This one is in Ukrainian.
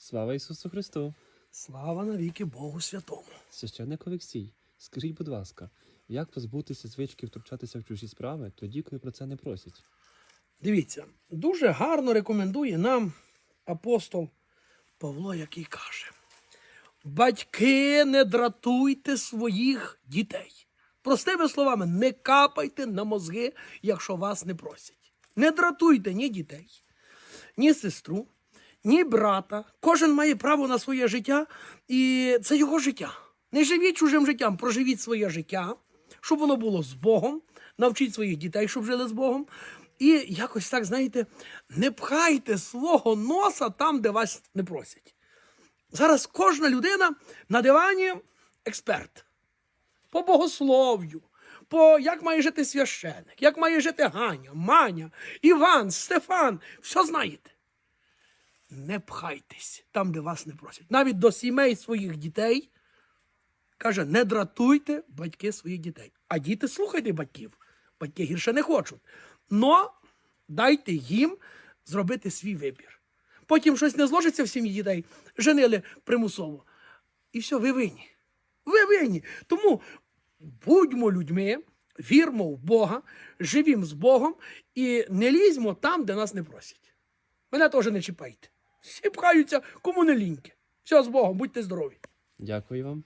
Слава Ісусу Христу! Слава навіки Богу Святому. Священник Олексій, скажіть, будь ласка, як позбутися звички втручатися в чужі справи тоді, коли про це не просять? Дивіться, дуже гарно рекомендує нам апостол Павло, який каже: Батьки, не дратуйте своїх дітей. Простими словами, не капайте на мозги, якщо вас не просять. Не дратуйте ні дітей, ні сестру, ні брата. Кожен має право на своє життя, і це його життя. Не живіть чужим життям, проживіть своє життя, щоб воно було з Богом. Навчіть своїх дітей, щоб жили з Богом. І якось так, знаєте, не пхайте свого носа там, де вас не просять. Зараз кожна людина на дивані експерт по богослов'ю, по як має жити священик, як має жити Ганя, Маня, Іван, Стефан, все знаєте. Не пхайтесь там, де вас не просять. Навіть до сімей своїх дітей каже: не дратуйте батьки своїх дітей. А діти слухайте батьків. Батьки гірше не хочуть. Но дайте їм зробити свій вибір. Потім щось не зложиться в сім'ї дітей, женили примусово. І все, ви винні. Ви винні. Тому будьмо людьми, вірмо в Бога, живімо з Богом і не лізьмо там, де нас не просять. Мене теж не чіпайте. Всі пхаються, кому не ліньки. Все з Богом, будьте здорові. Дякую вам.